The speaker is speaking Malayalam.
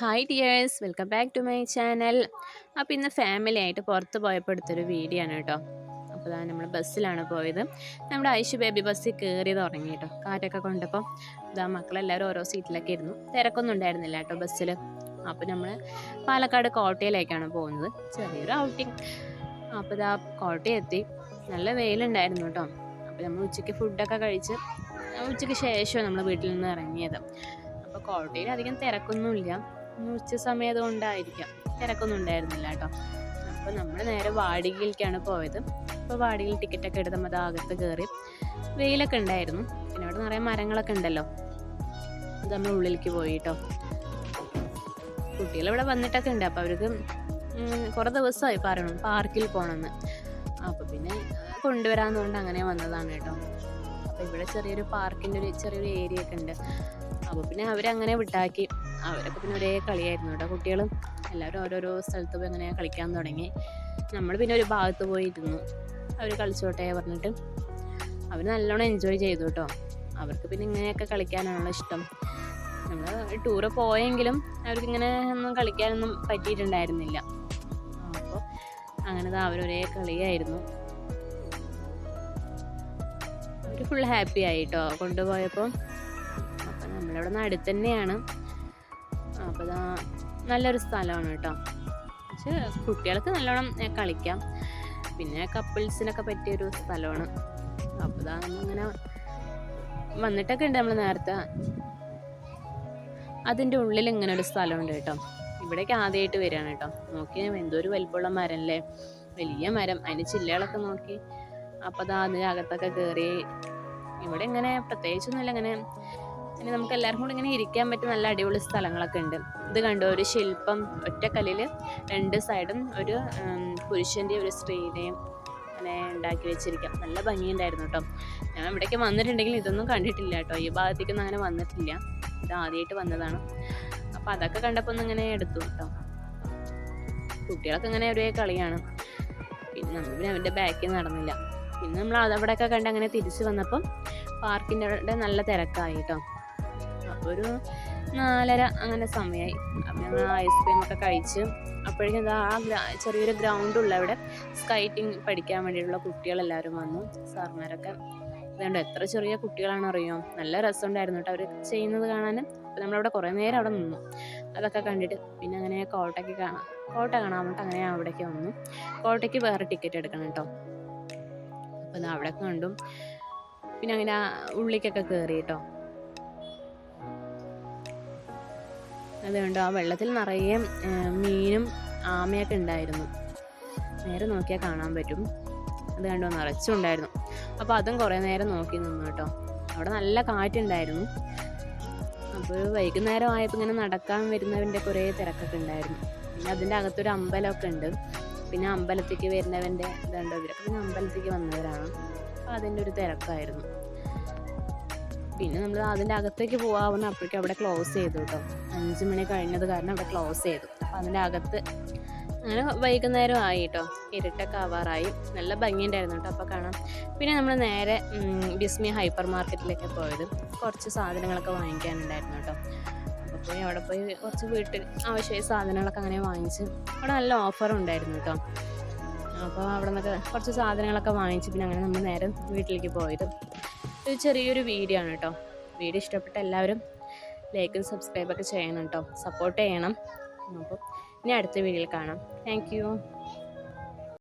Hi dears welcome back to my channel അപ്പോൾ ഇന്ന് ഫാമിലി ആയിട്ട് പുറത്ത് പോയപ്പോൾ എടുത്തൊരു വീഡിയോ ആണ് കേട്ടോ അപ്പോൾ അതാണ് നമ്മൾ ബസ്സിലാണ് പോയത്. നമ്മുടെ ഐഷു ബേബി ബസ്സിൽ കയറി തുടങ്ങി കേട്ടോ കാറ്റൊക്കെ കൊണ്ടപ്പോൾ ഇതാ മക്കളെല്ലാവരും ഓരോ സീറ്റിലൊക്കെ ഇരുന്നു. തിരക്കൊന്നും ഉണ്ടായിരുന്നില്ല കേട്ടോ ബസ്സിൽ അപ്പോൾ നമ്മൾ പാലക്കാട് കോട്ടയിലേക്കാണ് പോകുന്നത്. ചെറിയൊരു ഔട്ടിങ് അപ്പോൾ ഇതാ കോട്ടയം എത്തി. നല്ല വെയിലുണ്ടായിരുന്നു കേട്ടോ അപ്പോൾ നമ്മൾ ഉച്ചയ്ക്ക് ഫുഡൊക്കെ കഴിച്ച് ഉച്ചയ്ക്ക് ശേഷമാണ് നമ്മൾ വീട്ടിൽ നിന്ന് ഇറങ്ങിയത്. അപ്പോൾ കോട്ടയിൽ അധികം തിരക്കൊന്നുമില്ല. ഉച്ച സമയത്ത് കൊണ്ടായിരിക്കാം തിരക്കൊന്നും ഉണ്ടായിരുന്നില്ല കേട്ടോ. അപ്പോൾ നമ്മൾ നേരെ വാടികയിലേക്കാണ് പോയത്. അപ്പോൾ വാടികയിൽ ടിക്കറ്റൊക്കെ എടുത്ത് നമ്മൾ അകത്ത് കയറി വെയിലൊക്കെ ഉണ്ടായിരുന്നു. പിന്നെ അവിടെ നിറയെ മരങ്ങളൊക്കെ ഉണ്ടല്ലോ. അത് നമ്മൾ ഉള്ളിലേക്ക് പോയി കേട്ടോ. കുട്ടികളിവിടെ വന്നിട്ടൊക്കെ ഉണ്ട്. അപ്പോൾ അവർക്ക് കുറേ ദിവസമായി പറയണം പാർക്കിൽ പോകണമെന്ന് അപ്പോൾ പിന്നെ കൊണ്ടുവരാമെന്നുകൊണ്ട് അങ്ങനെ വന്നതാണ് കേട്ടോ. അപ്പോൾ ഇവിടെ ചെറിയൊരു പാർക്കിന്റെ ഒരു ചെറിയൊരു ഏരിയ ഒക്കെ ഉണ്ട്. അപ്പോൾ പിന്നെ അവരങ്ങനെ വിട്ടാക്കി. അവരൊക്കെ പിന്നെ ഒരേ കളിയായിരുന്നു. കേട്ടോ കുട്ടികളും എല്ലാവരും ഓരോരോ സ്ഥലത്ത് പോയി അങ്ങനെ കളിക്കാൻ തുടങ്ങി. നമ്മൾ പിന്നെ ഒരു ഭാഗത്ത് പോയിരുന്നു. അവർ കളിച്ചോട്ടെ പറഞ്ഞിട്ട് അവർ നല്ലോണം എൻജോയ് ചെയ്തു കേട്ടോ. അവർക്ക് പിന്നെ ഇങ്ങനെയൊക്കെ കളിക്കാനാണല്ലോ ഇഷ്ടം. നമ്മൾ ടൂറ് പോയെങ്കിലും അവർക്ക് ഇങ്ങനെ ഒന്നും കളിക്കാനൊന്നും പറ്റിയിട്ടുണ്ടായിരുന്നില്ല. അപ്പോൾ അങ്ങനെ അവരൊരേ കളിയായിരുന്നു. അവർ ഫുൾ ഹാപ്പി ആയിട്ടോ കൊണ്ടുപോയപ്പോൾ അപ്പം നമ്മളിവിടെ നിന്ന് അടുത്ത് തന്നെയാണ്. അപ്പോൾ നല്ലൊരു സ്ഥലമാണ് കേട്ടോ പക്ഷേ കുട്ടികൾക്ക് നല്ലോണം കളിക്കാം. പിന്നെ കപ്പിൾസിനൊക്കെ പറ്റിയൊരു സ്ഥലമാണ്. അപ്പോൾ ഇതാ നമ്മളിങ്ങനെ വന്നിട്ടൊക്കെ ഉണ്ട് നമ്മൾ നേരത്തെ. അതിന്റെ ഉള്ളിൽ ഇങ്ങനെ ഒരു സ്ഥലമുണ്ട് കേട്ടോ ഇവിടേക്ക് ആദ്യമായിട്ട് വരികയാണ് കേട്ടോ നോക്കി എന്തോ ഒരു വലിപ്പമുള്ള മരം അല്ലേ വലിയ മരം അതിന് ചില്ലകളൊക്കെ നോക്കി. അപ്പോൾ അതാ അതിന്റെ അകത്തൊക്കെ കയറി ഇവിടെ ഇങ്ങനെ പ്രത്യേകിച്ചൊന്നുമില്ല ഇങ്ങനെ ഇനി നമുക്ക് എല്ലാവർക്കും കൂടി ഇങ്ങനെ ഇരിക്കാൻ പറ്റിയ നല്ല അടിപൊളി സ്ഥലങ്ങളൊക്കെ ഉണ്ട്. ഇത് കണ്ടു ഒരു ശില്പം ഒറ്റക്കല്ലിൽ രണ്ട് സൈഡും ഒരു പുരുഷന്റെയും ഒരു സ്ത്രീയുടെയും അങ്ങനെ ഉണ്ടാക്കി വെച്ചിരിക്കാം. നല്ല ഭംഗിയുണ്ടായിരുന്നു കേട്ടോ. ഞാൻ ഇവിടേക്ക് വന്നിട്ടുണ്ടെങ്കിൽ ഇതൊന്നും കണ്ടിട്ടില്ല കേട്ടോ. ഈ ഭാഗത്തേക്കൊന്നും അങ്ങനെ വന്നിട്ടില്ല. ഇത് ആദ്യമായിട്ട് വന്നതാണ്. അപ്പോൾ അതൊക്കെ കണ്ടപ്പോൾ ഒന്ന് ഇങ്ങനെ എടുത്തു കേട്ടോ. കുട്ടികളൊക്കെ ഇങ്ങനെ ഒരേ കളിയാണ്. പിന്നെ നമ്മൾ പിന്നെ അവന്റെ ബാക്കിൽ നടന്നില്ല. പിന്നെ നമ്മൾ അവിടെയൊക്കെ കണ്ട് അങ്ങനെ തിരിച്ചു വന്നപ്പം പാർക്കിന്റെ അവിടെ നല്ല തിരക്കായി കേട്ടോ. അപ്പോൾ ഒരു നാലര അങ്ങനെ സമയമായി അപ്പം ഞങ്ങൾ ഐസ്ക്രീം ഒക്കെ കഴിച്ച് അപ്പോഴേക്കും എന്താ ആ ചെറിയൊരു ഗ്രൗണ്ടുള്ള അവിടെ സ്കൈറ്റിംഗ് പഠിക്കാൻ വേണ്ടിയിട്ടുള്ള കുട്ടികളെല്ലാവരും വന്നു. സാർമാരൊക്കെ അതുകൊണ്ട് എത്ര ചെറിയ കുട്ടികളാണ് അറിയോ നല്ല രസമുണ്ടായിരുന്നു കേട്ടോ. അവർ ചെയ്യുന്നത് കാണാൻ അപ്പോൾ നമ്മളവിടെ കുറേ നേരം അവിടെ നിന്നു. അതൊക്കെ കണ്ടിട്ട് പിന്നെ അങ്ങനെ കോട്ടയ്ക്ക് കാണാം. കോട്ട കാണാൻ വേണ്ടിട്ട് അങ്ങനെ അവിടേക്ക് വന്നു. കോട്ടയ്ക്ക് വേറെ ടിക്കറ്റ് എടുക്കണം കേട്ടോ. അപ്പം അവിടെ കണ്ടു. പിന്നെ അങ്ങനെ ഉള്ളിക്കൊക്കെ കയറി കേട്ടോ. അതുകൊണ്ട് ആ വെള്ളത്തിൽ നിറയെ മീനും ആമയൊക്കെ ഉണ്ടായിരുന്നു. നേരെ നോക്കിയാൽ കാണാൻ പറ്റും. അത് കണ്ടോ നിറച്ചുണ്ടായിരുന്നു. അപ്പോൾ അതും കുറേ നേരം നോക്കി നിന്നു കേട്ടോ. അവിടെ നല്ല കാറ്റുണ്ടായിരുന്നു. അപ്പോൾ വൈകുന്നേരം ആയപ്പോൾ ഇങ്ങനെ നടക്കാൻ വരുന്നവന്റെ കുറേ തിരക്കൊക്കെ ഉണ്ടായിരുന്നു. പിന്നെ അതിന്റെ അകത്തൊരു അമ്പലമൊക്കെ ഉണ്ട്. പിന്നെ അമ്പലത്തേക്ക് വരുന്നവന്റെ ഇതുണ്ടോ ഇവരൊക്കെ പിന്നെ അമ്പലത്തേക്ക് വന്നവരാണ്. അപ്പോൾ അതിന്റെ ഒരു തിരക്കായിരുന്നു. പിന്നെ നമ്മൾ അതിന്റെ അകത്തേക്ക് പോകാവുന്ന അപ്പോഴേക്കും അവിടെ ക്ലോസ് ചെയ്തു കേട്ടോ അഞ്ച് മണി കഴിഞ്ഞത് കാരണം അവിടെ ക്ലോസ് ചെയ്തു. അപ്പോൾ അതിന്റെ അകത്ത് അങ്ങനെ വൈകുന്നേരം ആയി കേട്ടോ ഇരുട്ടൊക്കെ ആവാറായി. നല്ല ഭംഗിയുണ്ടായിരുന്നു കേട്ടോ അപ്പോൾ കാണാം പിന്നെ നമ്മൾ നേരെ ബിസ്മി ഹൈപ്പർ മാർക്കറ്റിലേക്ക് പോയത്. കുറച്ച് സാധനങ്ങളൊക്കെ വാങ്ങിക്കാനുണ്ടായിരുന്നു കേട്ടോ അപ്പോൾ പോയി അവിടെ പോയി കുറച്ച് വീട്ടിൽ ആവശ്യമായ സാധനങ്ങളൊക്കെ അങ്ങനെ വാങ്ങിച്ച് അവിടെ നല്ല ഓഫർ ഉണ്ടായിരുന്നു കേട്ടോ അപ്പോൾ അവിടെ നിന്നൊക്കെ കുറച്ച് സാധനങ്ങളൊക്കെ വാങ്ങിച്ച് പിന്നെ അങ്ങനെ നമ്മൾ നേരെ വീട്ടിലേക്ക് പോയത്. ഒരു ചെറിയൊരു വീഡിയോ ആണ് കേട്ടോ വീഡിയോ ഇഷ്ടപ്പെട്ട എല്ലാവരും ലൈക്കും സബ്സ്ക്രൈബൊക്കെ ചെയ്യണം കേട്ടോ സപ്പോർട്ട് ചെയ്യണം. അപ്പോൾ ഇനി അടുത്ത വീഡിയോയിൽ കാണാം. താങ്ക്